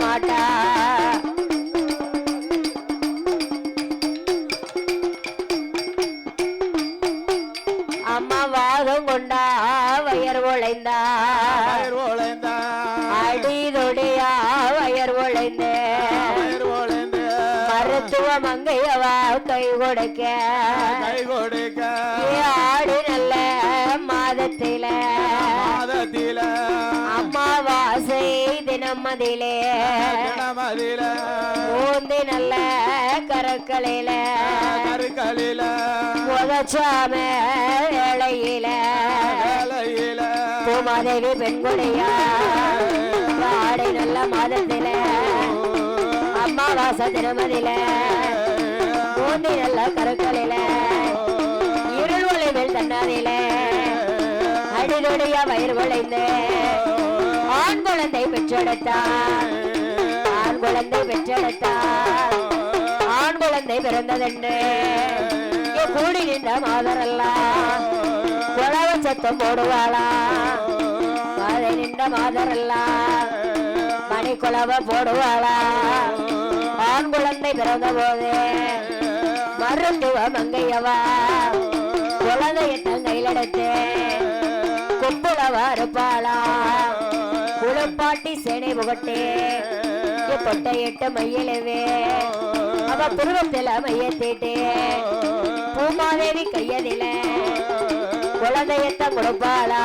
மாட்டா. அம்மா வாதம் கொண்டா வயர் உழைந்தா ஒளைந்த அடிதொடியா வயர் உழைந்த மருத்துவ மங்கையவா கை கொடுக்க. கை கொடுக்க. ஆடு நல்ல மாதத்தில. தினமதிலே தினமதில ஊந்தி நல்ல கரக்கலையில கருக்களில. முதச்சாம வேளையில. வேலையில பூமாதேவி பெண்குடியா. ஆடை நல்ல மாதத்தில. அம்மாவாசை தினமதில ஊந்தி நல்ல கருக்கலையில இருள் ஒளிவில் தன்னாதில. அடிதொடியா வயிறு விளைந்து. ஆண் குழந்தை பெற்றெடுத்தான் ஆண் குழந்தை பெற்றெடுத்தான் ஆண் குழந்தை பிறந்ததென்று கூடி நின்ற மாதரெல்லாம் குழவ சத்தம் போடுவாளா? மாதை நின்ற மாதரெல்லாம் மணி குழவ போடுவாளா? ஆண் குழந்தை பிறந்த போது மருத்துவ மங்கையவா? குழந்தைய தங்கையில் எடுத்து குப்புளவ இருப்பாளா? பாட்டி சேனை புகட்டே புகட்டு எட்ட மையலவே. அவ புருவத்தில மையத்திட்டு பூமாதேவி கையதில குழந்தையத்த கொடுப்பாளா?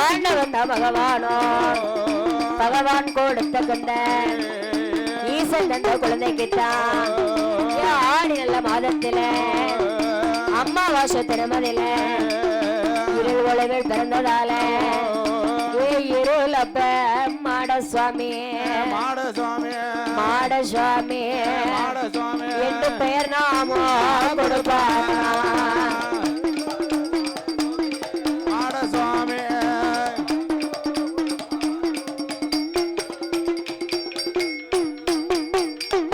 ஆண்டவன் தான் பகவானோ? பகவான் கொடுத்த கொண்ட ஈசன் தந்த குழந்தைக்குத்தான். ஆடி நல்ல மாதத்தில அம்மாவாசை திறமதில இருள் உழவில் பிறந்ததால அப்ப மாட சுவாமி மாட சுவாமி மாட சுவாமி மாட சுவாமி எட்டு பெயர் நாமோ கொடுப்பாரா மாட சுவாமி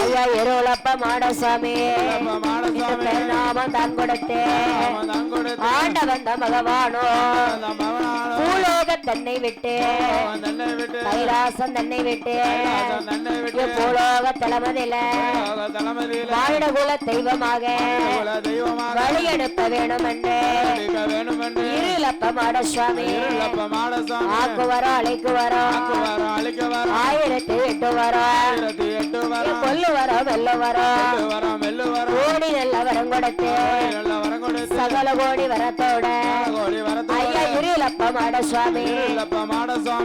ஐயா இருளப்ப மாட சுவாமி பெயர் நாமம் தான் கொடுத்து. தான் பகவானோ. பூலோக தன்னை விட்டு. அவன் தன்னை விட்டு. கைலாசம் தன்னை விட்டு. பூலோக தலைமதில தெய்வமாக குல தெய்வமாக. வழி அனுப்ப வேணும் என்று இருக்க வேண்டுமென்று இருளப்ப மாட சுவாமி இருளப்ப மாட சுவாமி ஆக்கு வரோம் அழைக்கு வரோம் ஆக்கு வர அழிக்க வர ஆயிரத்தி எட்டு வரோம் ஆயிரத்தி எட்டு வர கொல்லு வரோம் வெல்ல வரோம் எட்டு வர மெல்லு வர கோடி நல்ல வரம் கொடுத்து நல்ல வரம் கொடுத்து சகல கோடி வரத்தோட. கோடி வரத்து ஐயா இருளப்ப மாட சுவாமி இருளப்ப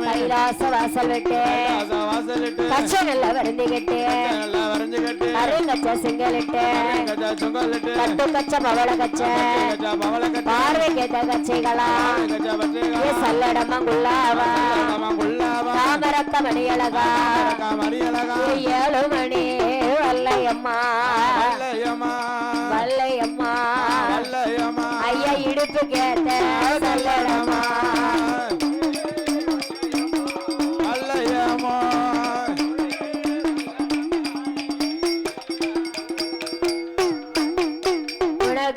கைலாச வாசல் விட்டு கைலாச வாசலிட்டு கச்ச நல்ல வருந்திக்கிட்டு நல்லா வரைஞ்சு கட்டி அருங்கச்ச சிங்கலிட்டு. கஜா சுங்கலிட்டு. கட்டு கச்ச பவள கச்ச பவள கட்டி பார்வைக்கேத்த கச்சைகளா கஜா பற்றி ஏ சல்லடமா குள்ளாவா குள்ளாவா தாமரத்த மணியழகா ஏழு மணி வல்லையம்மா. வல்லையம்மா. ஐயா இடுப்பு கேட்ட சல்லடமா.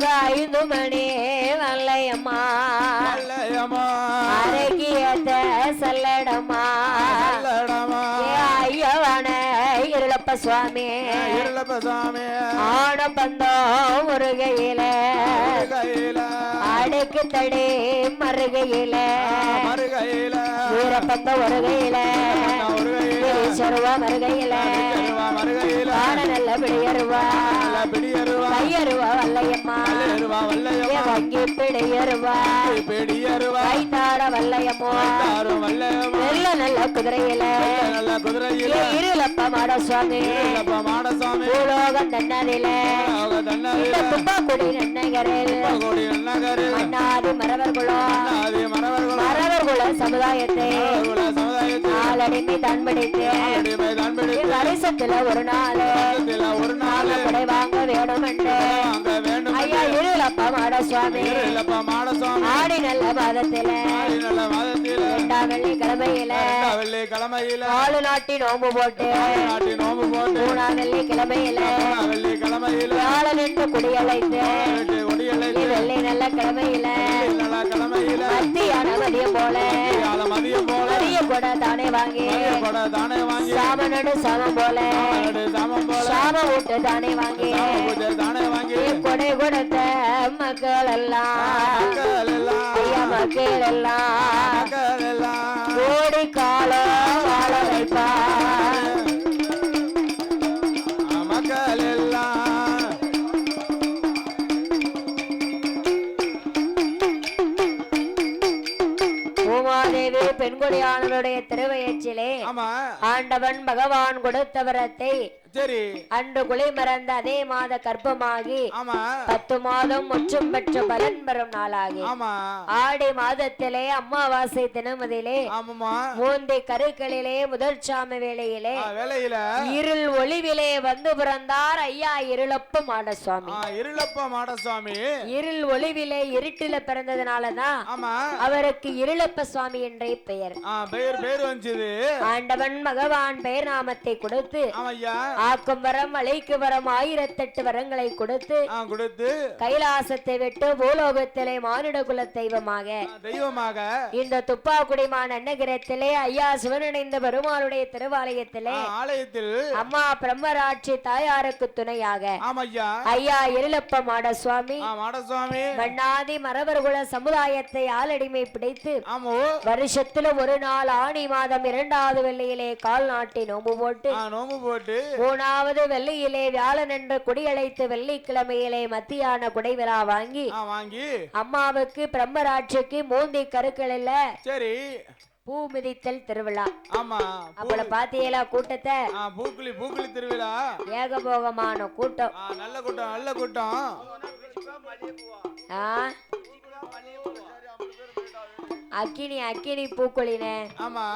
உனக்கு ஐந்து மணி வல்லையம்மா. அரைக்கு ஏத்த சல்லடமா ஐயவான இருளப்ப சுவாமி. இருளப்ப சாமி ஆன பந்தம் முருகையில. கையில அடைக்கு தடி மருகையில. மறுகையில வீரப்பந்த ஒருகையில மருகையில. மறுகையில ஆன நல்ல பிடியருவா. நல்ல பிடியருவா. கையருவா வல்லையம்மா. ஏ வல்லையம்மா. வங்கி பிடியருவா. பிடியருவா. கைத்தாட வல்லையம்மோ. தாரும் வல்லையம்மா. நல்ல நல்ல குதிரையில. நல்ல குதிரையில. ஏ இருளப்ப மாட சுவாமி இருளப்ப மாடசாமி பூலோகம் தன்னதில. அவங்க இந்த தன்னதில துப்பாக்குடி நன்னகரில். கோடி நன்னகரு மன்னாதி மரவர்களும் சமுதாயத்தை. அடிமை தான் பிடித்து வருஷத்துல ஒரு நாள். ஒரு நாள். கொடை வாங்க வேணும் என்று ஐயா இருளப்ப மாட சுவாமி ஆடி நல்ல மாதத்தில இரண்டாம் நாட்டி நோம்பு போட்டு. நாட்டி நோம்பு போட்டு. மூணாம் வெள்ளி கிழமையில. வெள்ளி கிழமையில. வியாழன் என்று குடியழைத்து வீட்டு கொடியலை வெள்ளி நல்ல கிழமையில. வாங்கி தானே வாங்கி சாம நடு சமம் போல. நடு சாமம் போல. சாம விட்டு தானே வாங்கி சாம பூஜை தானே வாங்கி கொடை கொடுத்த மக்கள் எல்லாம். மக்கள் எல்லாம். ஐயா மக்கள் எல்லாம். மக்கள் எல்லாம். கோடி காலம் வாழ வைப்பா மக்கள் பெண்குடியானவருடைய திருவயிற்றிலே ஆமா. ஆண்டவன் பகவான் கொடுத்த வரத்தை சரி. அன்று குலை மறந்த அதே மாத கர்ப்பமாகி பத்து மாதம் முற்றும் பெற்ற பலன் பெறும் நாளாகி. ஆமா. ஆடி மாதத்திலே அமாவாசை தினமதிலே ஆமாமா மூந்தி கருக்களிலே முதல் சாம வேளையிலே இருள் ஒளிவிலே வந்து பிறந்தார் ஐயா இருளப்ப மாடசுவாமி. இருளப்ப மாடசுவாமி. இருள் ஒளிவிலே இருட்டில பிறந்ததுனாலதான் ஆமா. அவருக்கு இருளப்ப சுவாமி என்றே பெயர். பேர் வந்துச்சு ஆண்டவன் பகவான் பெயர் நாமத்தை கொடுத்து ஆக்கும் வரம் அழைக்கு வரம் ஆயிரத்தெட்டு வரங்களை கொடுத்து கொடுத்து. கைலாசத்தை விட்டு பூலோகத்திலே மானிட குல தெய்வமாக. தெய்வமாக. இந்த துப்பாக்குடிமான அன்னகிரத்திலே ஐயா சிவனடைந்த பெருமாளுடைய திருவாலயத்திலே ஆலயத்தில். அம்மா பிரம்மராட்சி தாயாருக்கு துணையாக. ஐயா. இருளப்ப மாட சுவாமி ஆ மாடசுவாமி. மண்ணாதி மரபர்குல சமுதாயத்தை ஆளடிமை பிடித்து வருஷத்துல ஒரு நாள் ஆணி மாதம் இரண்டாவது வெள்ளியிலே கால் நாட்டி நோம்பு போட்டு நோம்பு போட்டு. மூணாவது வெள்ளியிலே வியாழன் என்று குடியழைத்து வெள்ளிக்கிழமையிலே மத்தியான குடைவிழா வாங்கி வாங்கி. அம்மாவுக்கு பிரம்மராட்சிக்கு மூந்தி கருக்களில் சரி. பூ மிதித்தல் திருவிழா. ஆமா அப்பட பாத்தியலா கூட்டத்தை ஆ பூக்குழி பூக்குழி திருவிழா. ஏகபோகமான கூட்டம். நல்ல கூட்டம் நல்ல கூட்டம். அக்கினி அக்கினி பூக்குழினே. ஆமா.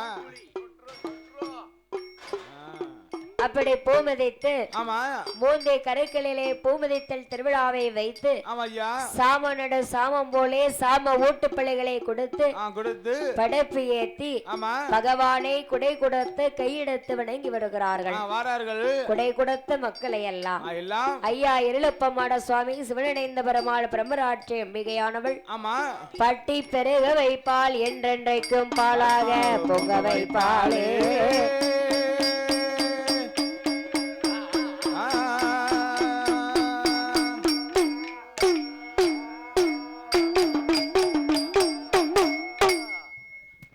அப்படி பூ மிதித்து ஆமா. மூந்தி கருக்களிலே பூ மிதித்தல் திருவிழாவை வைத்து ஆமா ஐயா சாம நடு சாமம் போலே சாம ஊட்டு பிள்ளைகளை கொடுத்து கொடுத்து படைப்பு ஏத்தி ஆமா. பகவானை குடை கொடுத்து கையெடுத்து வணங்கி வருகிறார்கள். குடை கொடுத்த மக்களை எல்லாம். ஐயா இருளப்பமாட சுவாமி சிவனடைந்த பெருமாள் பிரம்மராட்சி அம்பிகையானவள். ஆமா. பட்டி பெருக வைப்பாள் என்றென்றைக்கும் பாலாக பொங்க வைப்பாளே.